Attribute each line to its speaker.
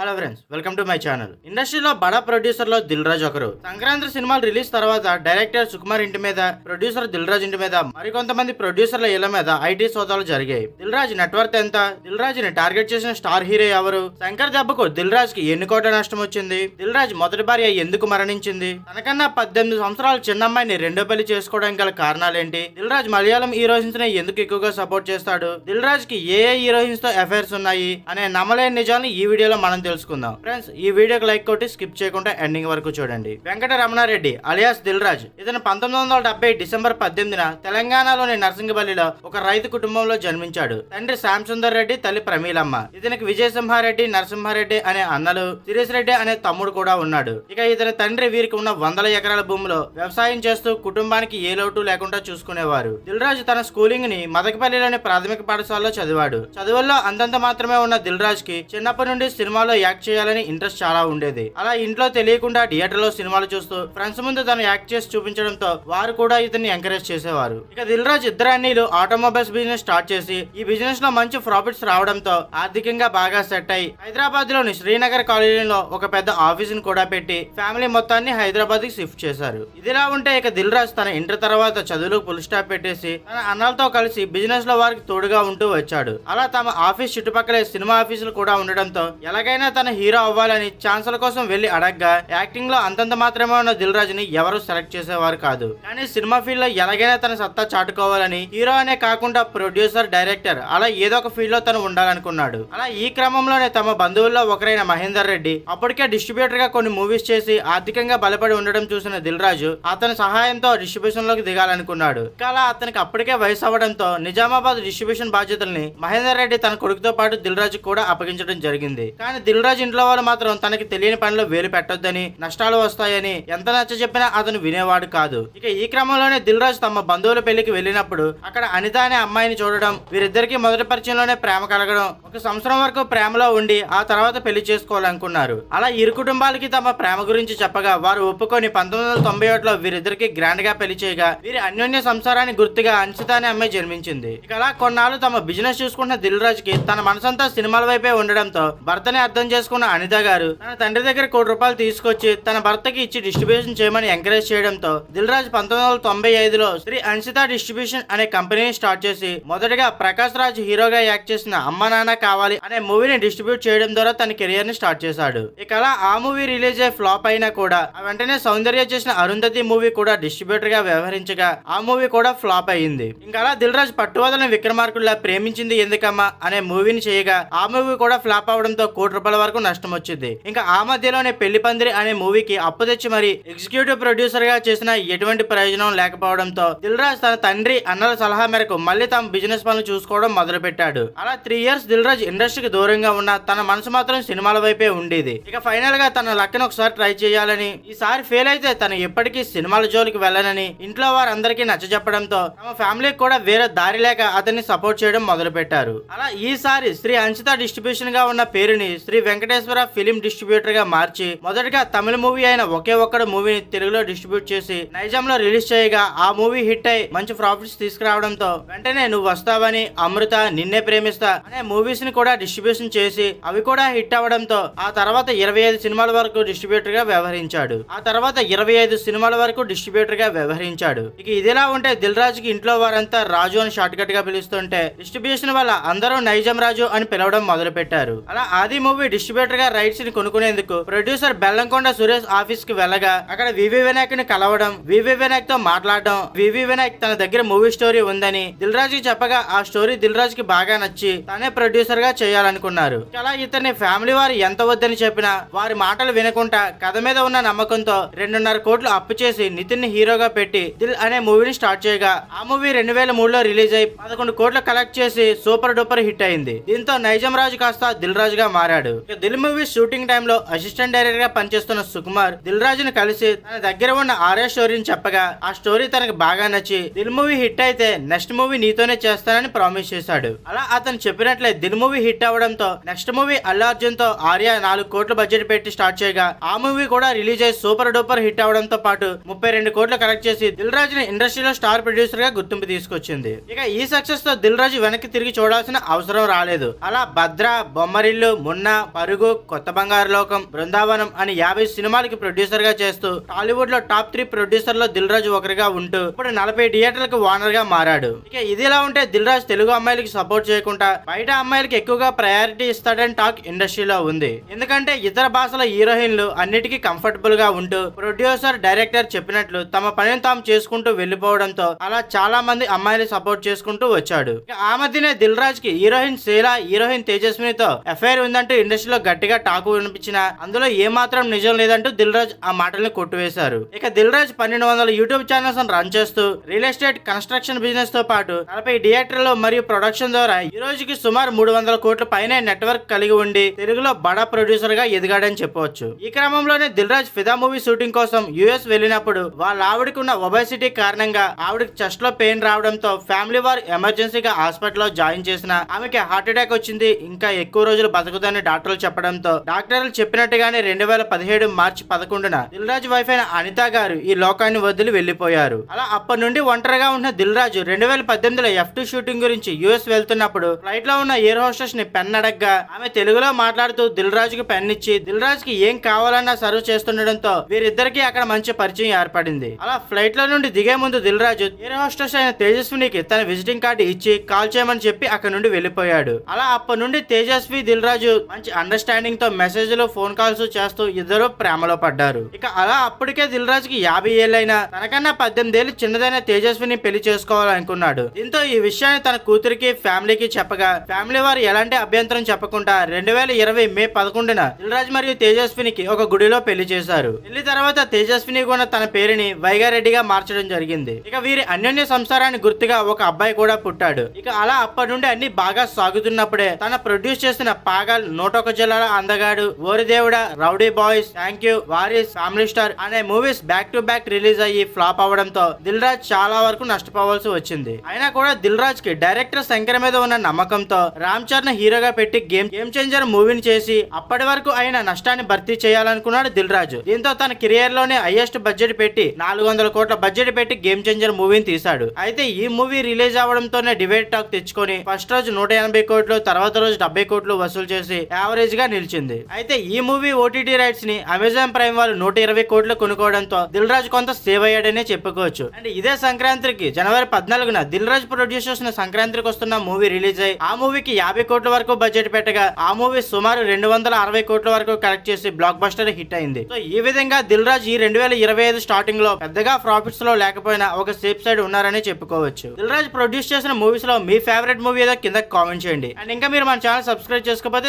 Speaker 1: Hello friends welcome to my channel. ఇండస్ట్రీలో బడా ప్రొడ్యూసర్లో దిల్ రాజ్ ఒకరు. సంక్రాంతి సినిమాలు రిలీజ్ తర్వాత డైరెక్టర్ సుకుమార్ ఇంటి మీద ప్రొడ్యూసర్ దిల్రాజ్ ఇంటి మీద మరికొంతమంది ప్రొడ్యూసర్ల ఇళ్ళ మీద ఐటీ సోదాలు జరిగాయి. దిల్రాజ్ నెట్వర్క్ ఎంత? దిల్ రాజుని టార్గెట్ చేసిన స్టార్ హీరో ఎవరు? శంకర్ దెబ్బకు దిల్ రాజు కి ఎన్ని కోట్ల నష్టం వచ్చింది? దిల్ రాజు మొదటి భార్య ఎందుకు మరణించింది? తనకన్నా పద్దెనిమిది సంవత్సరాల చిన్న అమ్మాయిని రెండో పెళ్ళి చేసుకోవడానికి గల కారణాలేంటి? దిల్ రాజ్ మలయాళం హీరోయిన్స్ని ఎందుకు ఎక్కువగా సపోర్ట్ చేస్తాడు? దిల్ రాజ్కి ఏ ఏ హీరోయిన్స్తో అఫైర్స్ ఉన్నాయి? అనే నమ్మలేని నిజాన్ని ఈ వీడియోలో మనం తెలుసుకుందాం. ఫ్రెండ్స్ ఈ వీడియోకి లైక్ కొట్టి స్కిప్ చేయకుండా ఎండింగ్ వరకు చూడండి. వెంకట రమణారెడ్డి అలియాస్ దిల్ రాజ్ ఇతను పంతొమ్మిది వందల డెబ్బై డిసెంబర్ పద్దెనిమిదిన తెలంగాణలోని నర్సింగపల్లిలో ఒక రైతు కుటుంబంలో జన్మించాడు. తండ్రి శ్యామ్ సుందర్ రెడ్డి తల్లి ప్రమీలమ్మ. ఇతనికి విజయసింహారెడ్డి నరసింహారెడ్డి అనే అన్నలు శిరీష్ రెడ్డి అనే తమ్ముడు కూడా ఉన్నాడు. ఇక ఇతని తండ్రి వీరికి ఉన్న వందల ఎకరాల భూమిలో వ్యవసాయం చేస్తూ కుటుంబానికి ఏ లోటు లేకుండా చూసుకునేవారు. దిల్రాజ్ తన స్కూలింగ్ని మదకపల్లిలోని ప్రాథమిక పాఠశాలలో చదివాడు. చదువుల్లో అంతంత మాత్రమే ఉన్న దిల్ రాజ్కి చిన్నప్పటి నుండి సినిమాలో యాక్ట్ చేయాలని ఇంట్రెస్ట్ చాలా ఉండేది. అలా ఇంట్లో తెలియకుండా థియేటర్లో సినిమాలు చూస్తూ ఫ్రెండ్స్ ముందు తను యాక్ట్ చేసి చూపించడంతో వారు కూడా ఇతన్ని ఎంకరేజ్ చేసేవారు. ఇక దిల్ రాజ్ ఇద్దరు అన్నీలు ఆటోమొబైల్స్ బిజినెస్ స్టార్ట్ చేసి ఈ బిజినెస్లో మంచి ప్రాఫిట్స్ రావడంతో ఆర్థికంగా బాగా సెట్ అయి హైదరాబాద్లోని శ్రీనగర్ కాలనీలో ఒక పెద్ద ఆఫీస్ని కూడా పెట్టి ఫ్యామిలీ మొత్తాన్ని హైదరాబాద్కి షిఫ్ట్ చేశారు. ఇదిలా ఉంటే ఇక దిల్ రాజ్ తన ఇంటర్ తర్వాత చదువులకు ఫుల్ స్టాప్ పెట్టేసి తన అన్నలతో కలిసి బిజినెస్లో వారికి తోడుగా ఉంటూ వచ్చాడు. అలా తమ ఆఫీస్ చుట్టుపక్కలే సినిమా ఆఫీసులు కూడా ఉండడంతో ఎలాగైనా తన హీరో అవ్వాలని ఛాన్సుల కోసం వెళ్ళి అడగ్గా యాక్టింగ్లో అంతంత మాత్రమే ఉన్న దిల్ రాజుని ఎవరు సెలెక్ట్ చేసేవారు కాదు. కానీ సినిమా ఫీల్డ్లో ఎలాగైనా తన సత్తా చాటుకోవాలని హీరో అనే కాకుండా ప్రొడ్యూసర్ డైరెక్టర్ అలా ఏదో ఒక ఫీల్డ్లో తను ఉండాలనుకున్నాడు. అలా ఈ క్రమంలోనే తమ బంధువుల్లో ఒకరైన మహేందర్ రెడ్డి అప్పటికే డిస్ట్రిబ్యూటర్గా కొన్ని మూవీస్ చేసి ఆర్థికంగా బలపడి ఉండడం చూసిన దిల్ రాజు అతని సహాయంతో డిస్ట్రిబ్యూషన్లోకి దిగాలనుకున్నాడు. ఇంకా అలా అతనికి అప్పటికే వయసు అవ్వడంతో నిజామాబాద్ డిస్ట్రిబ్యూషన్ బాధ్యతల్ని మహేందర్ రెడ్డి తన కొడుకుతో పాటు దిల్ రాజు కూడా అప్పగించడం జరిగింది. కానీ దిల్ రాజు ఇంట్లో వాళ్ళు మాత్రం తనకి తెలియని పనిలో వేలు పెట్టొద్దని నష్టాలు వస్తాయని ఎంత నచ్చ చెప్పినా అతను వినేవాడు కాదు. ఇక ఈ క్రమంలోనే దిల్ రాజు తమ బంధువుల పెళ్ళికి వెళ్ళినప్పుడు అక్కడ అనిత అనే అమ్మాయిని చూడడం వీరిద్దరికి మొదటి పరిచయంలోనే ప్రేమ కలగడం ఒక సంవత్సరం వరకు ప్రేమలో ఉండి ఆ తర్వాత పెళ్ళి చేసుకోవాలనుకున్నారు. అలా ఇరు కుటుంబాలకి తమ ప్రేమ గురించి చెప్పగా వారు ఒప్పుకొని పంతొమ్మిది వందల తొంభై ఒకటిలో వీరిద్దరికి గ్రాండ్గా పెళ్ళి చేయగా వీరి అన్యోన్య సంసారాన్ని గుర్తుగా అంచిత అనే అమ్మాయి జన్మించింది. ఇక అలా కొన్నాళ్ళు తమ బిజినెస్ చూసుకున్న దిల్ రాజుకి తన మనసంతా సినిమాల వైపే ఉండడంతో భర్తని అర్థం అర్థం చేసుకున్న అనిత గారు తన తండ్రి దగ్గర కోటి రూపాయలు తీసుకొచ్చి తన భర్తకి ఇచ్చి డిస్ట్రిబ్యూషన్ చేయమని ఎంకరేజ్ చేయడంతో దిల్రాజ్ పంతొమ్మిది వందల తొంభై ఐదులో శ్రీ అన్సిత డిస్ట్రిబ్యూషన్ అనే కంపెనీని స్టార్ట్ చేసి మొదటగా ప్రకాష్ రాజ్ హీరోగా యాక్ట్ చేసిన అమ్మ నాన్న కావాలి అనే మూవీని డిస్ట్రిబ్యూట్ చేయడం ద్వారా తన కెరియర్ని స్టార్ట్ చేశాడు. ఇక అలా ఆ మూవీ రిలీజ్ అయ్యి ఫ్లాప్ అయినా కూడా ఆ వెంటనే సౌందర్య చేసిన అరుంధతి మూవీ కూడా డిస్ట్రిబ్యూటర్గా వ్యవహరించగా ఆ మూవీ కూడా ఫ్లాప్ అయ్యింది ఇంకా అలా దిల్ పట్టువదలని విక్రమార్కుల్లా ప్రేమించింది ఎందుకమ్మా అనే మూవీని చేయగా ఆ మూవీ కూడా ఫ్లాప్ అవడంతో కోటి రూపాయలు వరకు నష్టం వచ్చింది. ఇంకా ఆ మధ్యలోనే పెళ్ళి పందిరి అనే మూవీకి అప్పు తెచ్చి మరి ఎగ్జిక్యూటివ్ ప్రొడ్యూసర్గా చేసిన ఎటువంటి ప్రయోజనం లేకపోవడంతో దిల్రాజ్ తన తండ్రి అన్నల సలహా మేరకు మళ్ళీ తమ బిజినెస్ పనులు చూసుకోవడం మొదలు పెట్టాడు అలా త్రీ ఇయర్స్ దిల్రాజ్ ఇండస్ట్రీకి దూరంగా ఉన్న తన మనసు మాత్రం సినిమాల వైపే ఉండేది. ఇక ఫైనల్గా తన లక్కను ఒకసారి ట్రై చేయాలని ఈసారి ఫెయిల్ అయితే తను ఎప్పటికీ సినిమాల జోలికి వెళ్ళనని ఇంట్లో వారందరికీ అందరికీ చెప్పడంతో తమ ఫ్యామిలీకి కూడా వేరే దారి లేక అతన్ని సపోర్ట్ చేయడం మొదలు పెట్టారు అలా ఈసారి శ్రీ అంచిత డిస్ట్రిబ్యూషన్గా ఉన్న పేరుని శ్రీ వెంకటేశ్వర ఫిలిం డిస్ట్రిబ్యూటర్గా మార్చి మొదటగా తమిళ మూవీ అయిన ఒకే ఒక్కడ మూవీని తెలుగులో డిస్ట్రిబ్యూట్ చేసి నైజాంలో రిలీజ్ చేయగా ఆ మూవీ హిట్ అయి మంచి ప్రాఫిట్స్ తీసుకురావడంతో వెంటనే నువ్వు వస్తావని అమృత నిన్నే ప్రేమిస్తా అనే మూవీస్ని కూడా డిస్ట్రిబ్యూషన్ చేసి అవి కూడా హిట్ అవ్వడంతో ఆ తర్వాత ఇరవై ఐదు సినిమాల వరకు డిస్ట్రిబ్యూటర్గా వ్యవహరించాడు. ఆ తర్వాత ఇరవై ఐదు సినిమాల వరకు డిస్ట్రిబ్యూటర్గా వ్యవహరించాడు. ఇక ఇదిలా ఉంటే దిల్ రాజుకి ఇంట్లో వారంతా రాజు అని షార్ట్ కట్గా పిలుస్తుంటే డిస్ట్రిబ్యూషన్ వల్ల అందరూ నైజాం రాజు అని పిలవడం మొదలు పెట్టారు అలా ఆది మూవీ డిస్ట్రిబ్యూటర్గా రైట్స్ని కొనుక్కునేందుకు ప్రొడ్యూసర్ బెల్లంకొండ సురేష్ ఆఫీస్కి వెళ్ళగా అక్కడ వివి వినాయక్ని కలవడం వివి వినాయక్తో మాట్లాడడం వివి వినాయక్ తన దగ్గర మూవీ స్టోరీ ఉందని దిల్ రాజు కి చెప్పగా ఆ స్టోరీ దిల్ రాజు కి బాగా నచ్చి తనే ప్రొడ్యూసర్గా చేయాలనుకున్నారు. అలా ఇతని ఫ్యామిలీ వారు ఎంత వద్దని చెప్పినా వారి మాటలు వినకుండా కథ మీద ఉన్న నమ్మకంతో రెండున్నర కోట్లు అప్పు చేసి నితిన్ని హీరోగా పెట్టి దిల్ అనే మూవీని స్టార్ట్ చేయగా ఆ మూవీ రెండు వేల మూడులో రిలీజ్ అయి పదకొండు కోట్లు కలెక్ట్ చేసి సూపర్ డూపర్ హిట్ అయింది. దీంతో నైజాం రాజు కాస్త దిల్ రాజుగా మారాడు. దిల్ మూవీ షూటింగ్ టైంలో అసిస్టెంట్ డైరెక్టర్గా పనిచేస్తున్న సుకుమార్ దిల్ రాజుని కలిసి తన దగ్గర ఉన్న ఆర్య స్టోరీని చెప్పగా ఆ స్టోరీ తనకు బాగా నచ్చి దిల్ మూవీ హిట్ అయితే నెక్స్ట్ మూవీ నీతోనే చేస్తానని ప్రామిస్ చేశాడు. అలా అతను చెప్పినట్లే దిల్ మూవీ హిట్ అవడంతో నెక్స్ట్ మూవీ అల్లు అర్జున్తో ఆర్య నాలుగు కోట్ల బడ్జెట్ పెట్టి స్టార్ట్ చేయగా ఆ మూవీ కూడా రిలీజ్ అయ్యి సూపర్ డూపర్ హిట్ అవడంతో పాటు ముప్పై రెండు కోట్లు కలెక్ట్ చేసి దిల్ రాజుని ఇండస్ట్రీలో స్టార్ ప్రొడ్యూసర్గా గుర్తింపు తీసుకొచ్చింది. ఇక ఈ సక్సెస్తో దిల్ రాజు వెనక్కి తిరిగి చూడాల్సిన అవసరం రాలేదు. అలా భద్ర బొమ్మరిల్లు మున్న పరుగు కొత్త బంగారు లోకం బృందావనం అని యాభై సినిమాలకి ప్రొడ్యూసర్గా చేస్తూ టాలీవుడ్లో టాప్ త్రీ ప్రొడ్యూసర్లో దిల్ రాజు ఒకరిగా ఉంటూ ఇప్పుడు నలభై థియేటర్లకు ఓనర్గా మారాడు. ఇక ఇదిలా ఉంటే దిల్ రాజు తెలుగు అమ్మాయిలకి సపోర్ట్ చేయకుండా బయట అమ్మాయిలకి ఎక్కువగా ప్రయారిటీ ఇస్తాడని టాక్ ఇండస్ట్రీలో ఉంది. ఎందుకంటే ఇతర భాషల హీరోయిన్లు అన్నిటికీ కంఫర్టబుల్గా ఉంటూ ప్రొడ్యూసర్ డైరెక్టర్ చెప్పినట్లు తమ పనిని తాము చేసుకుంటూ వెళ్ళిపోవడంతో అలా చాలా మంది అమ్మాయిలు సపోర్ట్ చేసుకుంటూ వచ్చాడు. ఆ మధ్యనే దిల్ రాజ్కి హీరోయిన్ శీలా హీరోయిన్ తేజస్వినితో ఎఫ్ఐఆర్ ఉందంటూ ఇండస్ట్రీలో గట్టిగా టాకు వినిపించిన అందులో ఏ మాత్రం నిజం లేదంటూ దిల్ రాజ్ ఆ మాటల్ని కొట్టువేశారు. ఇక దిల్ రాజ్ పన్నెండు వందల యూట్యూబ్ ఛానల్స్ రన్ చేస్తూ రియల్ ఎస్టేట్ కన్స్ట్రక్షన్ బిజినెస్తో పాటు నలభై థియేటర్లు మరియు ప్రొడక్షన్ ద్వారా ఈ రోజుకి సుమారు మూడు వందల కోట్ల పైనే నెట్వర్క్ కలిగి ఉండి తెలుగులో బడా ప్రొడ్యూసర్గా ఎదిగాడని చెప్పవచ్చు ఈ క్రమంలోనే దిల్ రాజ్ ఫిదా మూవీ షూటింగ్ కోసం యుఎస్ వెళ్ళినప్పుడు వాళ్ళ ఆవిడకి ఉన్న ఒబైసిటీ కారణంగా ఆవిడకి చెస్ట్లో పెయిన్ రావడంతో ఫ్యామిలీ వారు ఎమర్జెన్సీగా హాస్పిటల్లో జాయిన్ చేసిన ఆమెకి హార్ట్ అటాక్ వచ్చింది. ఇంకా ఎక్కువ రోజులు బతకదని డాక్టర్లు చెప్పడంతో డాక్టర్లు చెప్పినట్టుగానే రెండు వేల పదిహేడు మార్చి పదకొండున దిల్ రాజు వైఫ్ అయిన అనిత గారు ఈ లోకాన్ని వదిలి వెళ్ళిపోయారు అలా అప్పటి నుండి ఒంటరిగా ఉన్న దిల్ రాజు రెండు వేల పద్దెనిమిదిలో ఎఫ్ టూ షూటింగ్ గురించి యుఎస్ వెళ్తున్నప్పుడు ఫ్లైట్లో ఉన్న ఎయిర్ హోస్టెస్ని పెన్ అడగ్గా ఆమె తెలుగులో మాట్లాడుతూ దిల్ రాజుకి పెన్ ఇచ్చి దిల్రాజుకి ఏం కావాలన్నా సర్వ్ చేస్తుండడంతో వీరిద్దరికి అక్కడ మంచి పరిచయం ఏర్పడింది అలా ఫ్లైట్లో నుండి దిగే ముందు దిల్ రాజు ఎయిర్ హోస్టెస్ అయిన తేజస్వినికి తన విజిటింగ్ కార్డు ఇచ్చి కాల్ చేయమని చెప్పి అక్కడ నుండి వెళ్ళిపోయాడు అలా అప్పటి నుండి తేజస్వి దిల్ రాజు మంచి అండర్స్టాండింగ్తో మెసేజ్లు ఫోన్ కాల్స్ చేస్తూ ఇద్దరు ప్రేమలో పడ్డారు. ఇక అలా అప్పటికే దిల్ రాజుకి యాభై ఏళ్ళైనా తనకన్నా పద్దెనిమిది ఏళ్ళు చిన్నదైన తేజస్విని పెళ్ళి చేసుకోవాలనుకున్నాడు. దీంతో ఈ విషయాన్ని తన కూతురికి ఫ్యామిలీకి చెప్పగా ఫ్యామిలీ వారు ఎలాంటి అభ్యంతరం చెప్పకుండా రెండు వేల ఇరవై మే పదకొండున దిల్రాజ్ మరియు తేజస్వినికి ఒక గుడిలో పెళ్ళి చేశారు. పెళ్ళి తర్వాత తేజస్విని కూడా తన పేరుని వైగారెడ్డిగా మార్చడం జరిగింది. ఇక వీరి అన్యోన్య సంసారాన్ని గుర్తుగా ఒక అబ్బాయి కూడా పుట్టాడు. ఇక అలా అప్పటి నుండి అన్ని బాగా సాగుతున్నప్పుడే తన ప్రొడ్యూస్ చేసిన పాగల్ నూట జిల్లాలో అందగాడు. ఓరిదేవుడ rowdy boys thank you. Warriors family star అనే movies back to back release అయ్యి ఫ్లాప్ అవ్వడంతో దిల్ రాజ్ చాలా వరకు నష్టపోవాల్సి వచ్చింది. అయినా కూడా దిల్ రాజ్కి డైరెక్టర్ శంకర్ మీద ఉన్న నమ్మకంతో రామ్ చరణ్ హీరోగా పెట్టి గేమ్ గేమ్ చేంజర్ మూవీని చేసి అప్పటి వరకు అయిన నష్టాన్ని భర్తీ చేయాలనుకున్నాడు దిల్ రాజు దీంతో తన కెరియర్లోనే హైయెస్ట్ బడ్జెట్ పెట్టి నాలుగు వందల కోట్ల బడ్జెట్ పెట్టి గేమ్ చేంజర్ మూవీని తీశాడు. అయితే ఈ మూవీ రిలీజ్ అవడంతోనే డివైడ్ టాక్ తెచ్చుకొని ఫస్ట్ రోజు నూట ఎనభై కోట్లు తర్వాత రోజు డెబ్బై కోట్లు వసూలు చేసి యావరేజ్గా నిలిచింది. అయితే ఈ మూవీ ఓటీటీ రైట్స్ని అమెజాన్ ప్రైమ్ వాళ్ళు నూట ఇరవై కోట్లు కొనుక్కోవడంతో దిల్ రాజు కొంత సేవ్ అయ్యాడనే చెప్పుకోవచ్చు. అండ్ ఇదే సంక్రాంతికి జనవరి పద్నాలుగున దిల్ రాజు ప్రొడ్యూస్ చేసిన సంక్రాంతికి వస్తున్న మూవీ రిలీజ్ అయ్యి ఆ మూవీకి యాభై కోట్ల వరకు బడ్జెట్ పెట్టగా ఆ మూవీ సుమారు రెండు వందల అరవై కోట్ల వరకు కలెక్ట్ చేసి బ్లాక్ బస్టర్ హిట్ అయింది. సో ఈ విధంగా దిల్ రాజు ఈ రెండు వేల ఇరవై ఐదు స్టార్టింగ్లో పెద్దగా ప్రాఫిట్స్లో లేకపోయినా ఒక సేఫ్ సైడ్ ఉన్నారని చెప్పుకోవచ్చు. దిల్ రాజు ప్రొడ్యూస్ చేసిన మూవీస్లో మీ ఫేవరెట్ మూవీ ఏదో కింద కామెంట్ చేయండి. అండ్ ఇంకా మీరు మన ఛానల్ సబ్స్క్రైబ్ చేసుకోకపోతే